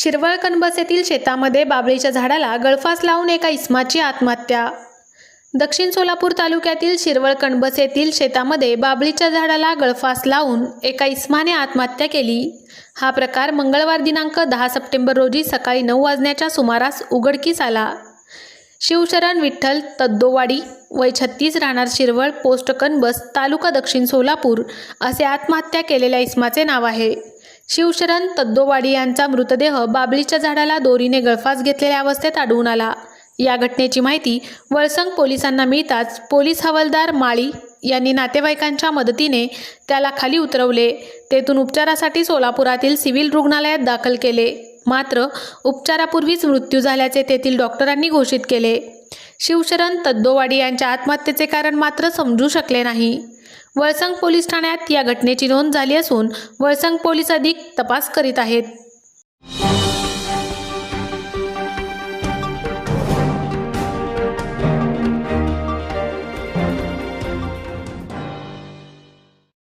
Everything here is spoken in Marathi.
शिरवळ कणबस येथील शेतामध्ये बाबळीच्या झाडाला गळफास लावून एका इस्माची आत्महत्या. दक्षिण सोलापूर तालुक्यातील शिरवळ कणबस येथील शेतामध्ये बाबळीच्या झाडाला गळफास लावून एका इस्माने आत्महत्या केली. हा प्रकार मंगळवार दिनांक दहा सप्टेंबर रोजी सकाळी नऊ वाजण्याच्या सुमारास उघडकीस आला. शिवशरण विठ्ठल तद्दोवाडी वय छत्तीस राहणार शिरवळ पोस्ट कणबस तालुका दक्षिण सोलापूर असे आत्महत्या केलेल्या इस्माचे नाव आहे. शिवशरण तद्दोवाडी यांचा मृतदेह बाबळीच्या झाडाला दोरीने गळफास घेतलेल्या अवस्थेत आढळून आला. या घटनेची माहिती वळसंग पोलिसांना मिळताच पोलीस हवालदार माळी यांनी नातेवाईकांच्या मदतीने त्याला खाली उतरवले. तेथून उपचारासाठी सोलापुरातील सिव्हिल रुग्णालयात दाखल केले. मात्र उपचारापूर्वीच मृत्यू झाल्याचे तेथील डॉक्टरांनी घोषित केले. शिवशरण तद्दोवाडी यांच्या आत्महत्येचे कारण मात्र समजू शकले नाही. वळसंग पोलीस ठाण्यात या घटनेची नोंद झाली असून वळसंग पोलीस अधिक तपास करीत आहेत.